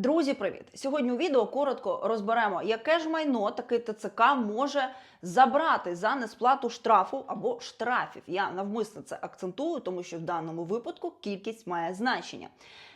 Друзі, привіт! Сьогодні у відео коротко розберемо, яке ж майно такий ТЦК може забрати за несплату штрафу або штрафів. Я навмисно це акцентую, тому що в даному випадку кількість має значення.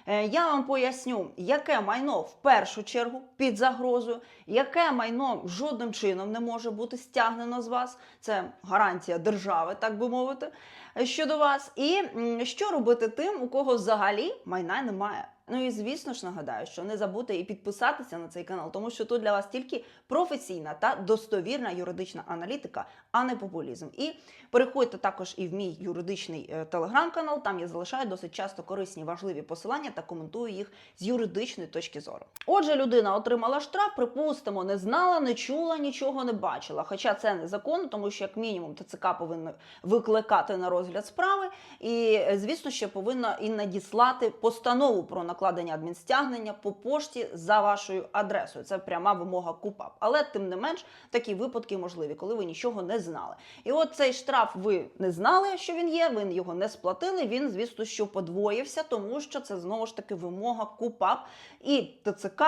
Е, Я вам поясню, яке майно в першу чергу під загрозою, яке майно жодним чином не може бути стягнено з вас. Це гарантія держави, так би мовити, е, щодо вас. І що робити тим, у кого взагалі майна немає. Ну і звісно ж нагадаю, що не забудьте і підписатися на цей канал, тому що тут для вас тільки професійна та достовірна юридична аналітика, а не популізм. І переходьте також і в мій юридичний е, телеграм-канал. Там я залишаю досить часто корисні важливі посилання та коментую їх з юридичної точки зору. Отже, людина отримала штраф, припустимо, не знала, не чула, нічого не бачила. Хоча це незаконно, тому що як мінімум ТЦК повинно викликати на розгляд справи, і е, звісно, ще повинна і надіслати постанову про накладення адмінстягнення по пошті за вашою адресою. Це пряма вимога КУПАП. Але тим не менш такі випадки можливі, коли ви нічого не знали. І от цей штраф ви не знали, що він є. Ви його не сплатили. Він, звісно, що подвоївся, тому що це знову ж таки вимога КУПАП і ТЦК.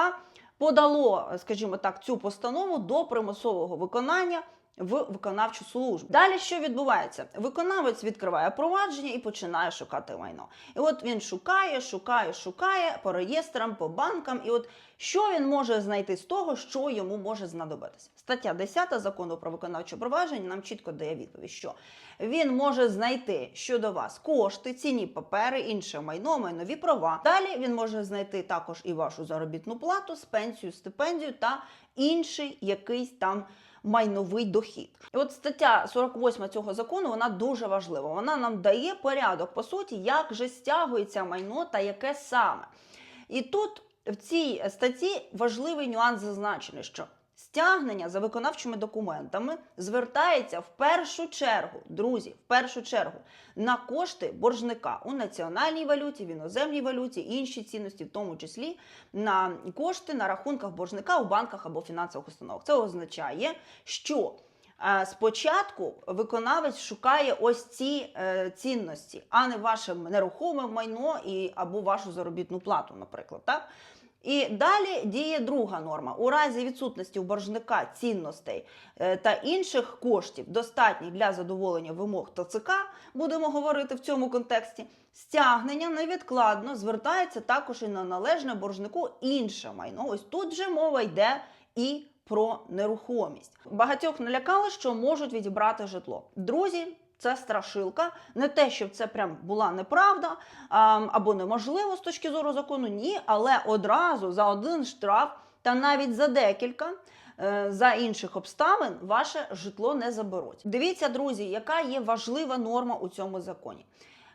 Подало, скажімо так, цю постанову до примусового виконання в виконавчу службу. Далі що відбувається? Виконавець відкриває провадження і починає шукати майно. І от він шукає, шукає, шукає по реєстрам, по банкам. І от що він може знайти з того, що йому може знадобитися? Стаття 10 закону про виконавче провадження нам чітко дає відповідь, що він може знайти щодо вас кошти, цінні папери, інше майно, майнові права. Далі він може знайти також і вашу заробітну плату, пенсію, стипендію та інший якийсь там майновий дохід. І от стаття 48 цього закону вона дуже важлива. Вона нам дає порядок, по суті, як же стягується майно та яке саме. І тут в цій статті важливий нюанс зазначений, що стягнення за виконавчими документами звертається в першу чергу, друзі, в першу чергу на кошти боржника у національній валюті, в іноземній валюті, інші цінності, в тому числі на кошти на рахунках боржника у банках або фінансових установах. Це означає, що е, Спочатку виконавець шукає ось ці е, цінності, а не ваше нерухоме майно і або вашу заробітну плату, наприклад. Так? І далі діє друга норма. У разі відсутності у боржника цінностей е, та інших коштів, достатніх для задоволення вимог ТЦК, будемо говорити в цьому контексті, стягнення невідкладно звертається також і на належне боржнику інше майно. Ось тут же мова йде і про нерухомість. Багатьох налякали, що можуть відібрати житло. Друзі, це страшилка. Не те, щоб це прям була неправда або неможливо з точки зору закону, ні, але одразу за один штраф та навіть за декілька. е, За інших обставин ваше житло не заберуть. Дивіться, друзі, яка є важлива норма у цьому законі,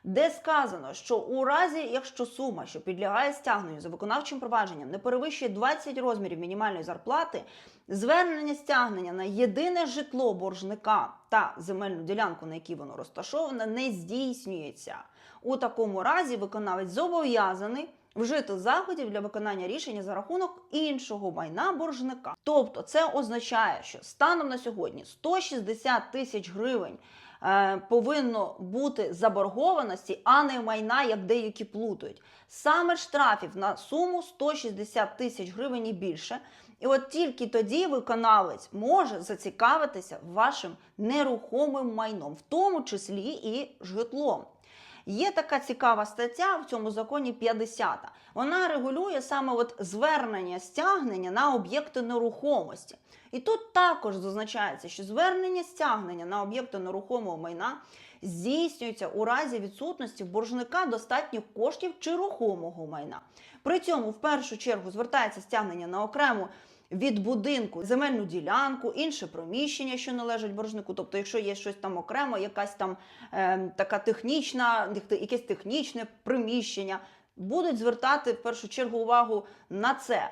де сказано, що у разі, якщо сума, що підлягає стягненню за виконавчим провадженням, не перевищує 20 розмірів мінімальної зарплати, звернення стягнення на єдине житло боржника та земельну ділянку, на якій воно розташоване, не здійснюється. У такому разі виконавець зобов'язаний вжити заходів для виконання рішення за рахунок іншого майна боржника. Тобто, це означає, що станом на сьогодні 160 тисяч гривень. е, Повинно бути заборгованості, а не майна, як деякі плутають. Саме штрафів на суму 160 тисяч гривень і більше. І от тільки тоді виконавець може зацікавитися вашим нерухомим майном, в тому числі і житлом. Є така цікава стаття в цьому законі 50. Вона регулює саме от звернення стягнення на об'єкти нерухомості. І тут також зазначається, що звернення стягнення на об'єкти нерухомого майна здійснюється у разі відсутності боржника достатніх коштів чи рухомого майна. При цьому в першу чергу звертається стягнення на окрему від будинку земельну ділянку, інше приміщення, що належить боржнику. Тобто, якщо є щось там окремо, якась там е, така технічна, якесь технічне приміщення, будуть звертати в першу чергу увагу на це.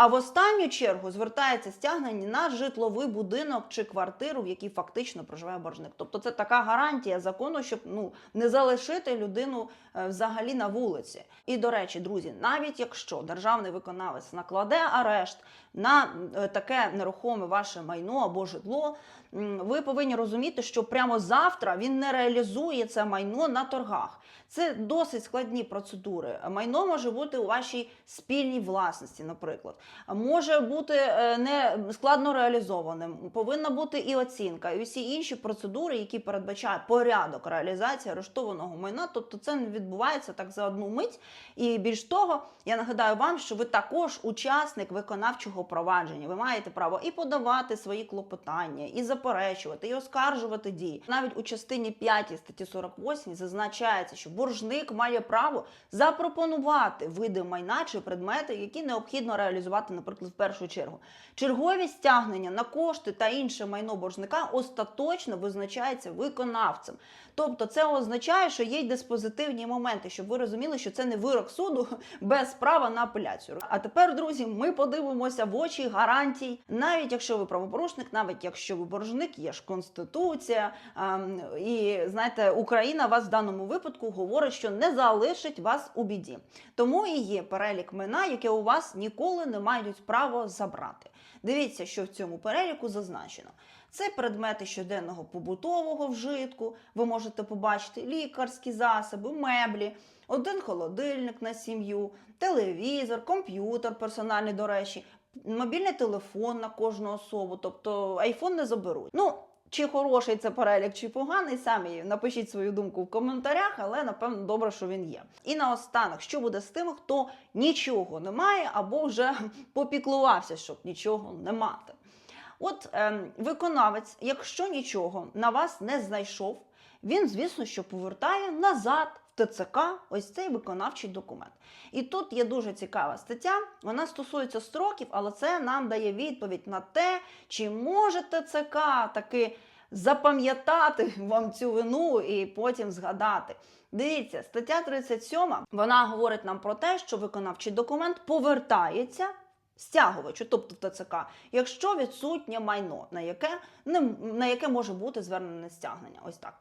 А в останню чергу звертається стягнення на житловий будинок чи квартиру, в якій фактично проживає боржник. Тобто це така гарантія закону, щоб ну не залишити людину е, взагалі на вулиці. І до речі, друзі, навіть якщо державний виконавець накладе арешт на е, таке нерухоме ваше майно або житло, ви повинні розуміти, що прямо завтра він не реалізує це майно на торгах. Це досить складні процедури. Майно може бути у вашій спільній власності, наприклад, може бути е, не складно реалізованим. Повинна бути і оцінка, і усі інші процедури, які передбачають порядок реалізації арештованого майна. Тобто це не відбувається так за одну мить. І більш того, я нагадаю вам, що ви також учасник виконавчого провадження. Ви маєте право і подавати свої клопотання, і заперечувати, і оскаржувати дії. Навіть у частині 5 статті 48 зазначається, що боржник має право запропонувати види майна чи предмети, які необхідно реалізувати, наприклад, в першу чергу. Чергові стягнення на кошти та інше майно боржника остаточно визначається виконавцем. Тобто, це означає, що є й диспозитивні моменти, щоб ви розуміли, що це не вирок суду без права на апеляцію. А тепер, друзі, ми подивимося в очі гарантій, навіть якщо ви правопорушник, навіть якщо ви боржник, є ж конституція. ем, і знаєте, Україна вас в даному випадку говорить, що не залишить вас у біді. Тому і є перелік майна, яке у вас ніколи не мають право забрати. Дивіться, що в цьому переліку зазначено. Це предмети щоденного побутового вжитку. Ви можете побачити лікарські засоби, меблі, один холодильник на сім'ю, телевізор, комп'ютер персональний, до речі, мобільний телефон на кожну особу, тобто айфон не заберуть. Ну, чи хороший це перелік, чи поганий, самі напишіть свою думку в коментарях, але напевно добре, що він є. І наостанок, що буде з тими, хто нічого не має або вже попіклувався, щоб нічого не мати. От ем, виконавець, якщо нічого на вас не знайшов, він, звісно, що повертає назад ТЦК ось цей виконавчий документ. І тут є дуже цікава стаття. Вона стосується строків, але це нам дає відповідь на те, чи може ТЦК таки запам'ятати вам цю вину і потім згадати. Дивіться, стаття 37, вона говорить нам про те, що виконавчий документ повертається стягувачу, тобто ТЦК, якщо відсутнє майно, на яке, не, на яке може бути звернене стягнення. Ось так.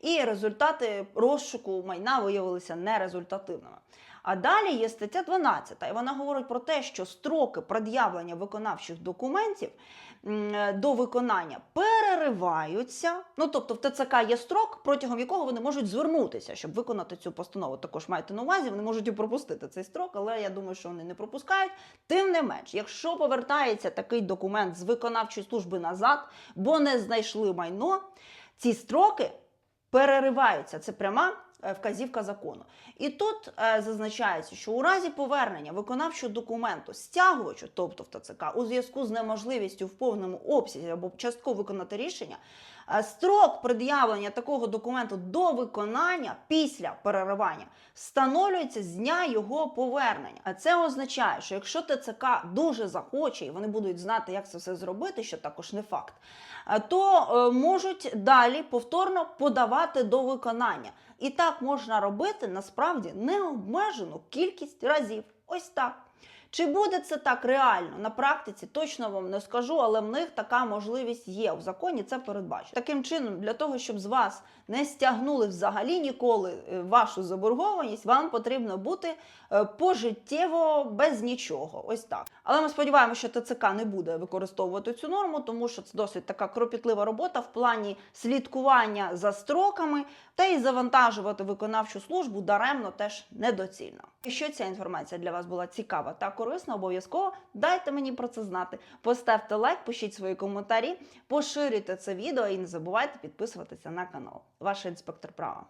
І результати розшуку майна виявилися нерезультативними. А далі є стаття 12, і вона говорить про те, що строки пред'явлення виконавчих документів до виконання перериваються. Ну тобто в ТЦК є строк, протягом якого вони можуть звернутися, щоб виконати цю постанову. Також маєте на увазі, вони можуть і пропустити цей строк, але я думаю, що вони не пропускають. Тим не менш, якщо повертається такий документ з виконавчої служби назад, бо не знайшли майно, ці строки перериваються. Це пряма вказівка закону. І тут е, зазначається, що у разі повернення виконавчого документу стягувачу, тобто в ТЦК, у зв'язку з неможливістю в повному обсязі або частково виконати рішення, е, строк пред'явлення такого документу до виконання після переривання встановлюється з дня його повернення. А це означає, що якщо ТЦК дуже захоче, і вони будуть знати, як це все зробити, що також не факт, е, то е, можуть далі повторно подавати до виконання. І так можна робити насправді необмежену кількість разів. Ось так. Чи буде це так реально на практиці? Точно вам не скажу, але в них така можливість є в законі. Це передбачено. Таким чином, для того, щоб з вас не стягнули взагалі ніколи е, вашу заборгованість, вам потрібно бути е, пожиттєво без нічого. Ось так. Але ми сподіваємося, що ТЦК не буде використовувати цю норму, тому що це досить така кропітлива робота в плані слідкування за строками, та й завантажувати виконавчу службу даремно теж недоцільно. Якщо ця інформація для вас була цікава та корисна, обов'язково дайте мені про це знати. Поставте лайк, пишіть свої коментарі, поширюйте це відео і не забувайте підписуватися на канал. Ваш інспектор права.